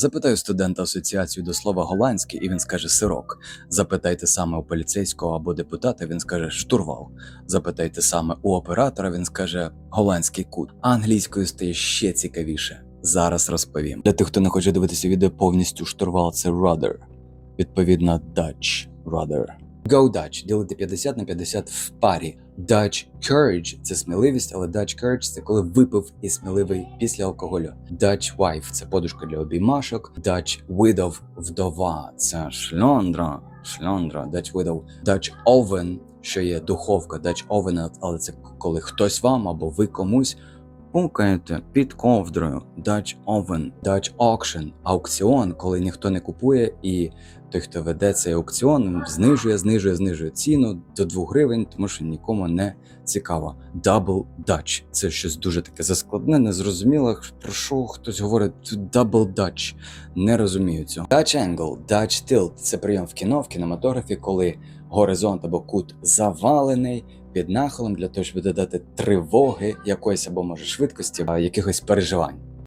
Запитаю студента асоціацію до слова голландський, і він скаже сирок. Запитайте саме у поліцейського або депутата, він скаже штурвал. Запитайте саме у оператора, він скаже голландський кут. А англійською стає ще цікавіше. Зараз розповім. Для тих, хто не хоче дивитися відео повністю штурвал, це rudder. Відповідно, Dutch rudder. Go Dutch ділити 50 на 50 в парі. Dutch courage – це сміливість, але Dutch courage – це коли випив і сміливий після алкоголю. Dutch wife – це подушка для обіймашок. Dutch widow – вдова, це шльондра, шльондра, Dutch widow. Dutch oven, що є духовка, Dutch oven, але це коли хтось вам або ви комусь пукаєте під ковдрою. Dutch oven, Dutch auction – аукціон, коли ніхто не купує і той, хто веде цей аукціон, знижує, знижує, знижує ціну до 2 гривень, тому що нікому не цікаво. Double Dutch – це щось дуже таке заскладне, незрозуміле. Про що хтось говорить Double Dutch? Не розумію цього. Dutch angle, Dutch tilt – це прийом в кіно, в кінематографі, коли горизонт або кут завалений під нахилом для того, щоб додати тривоги якоїсь або може швидкості, якихось переживань.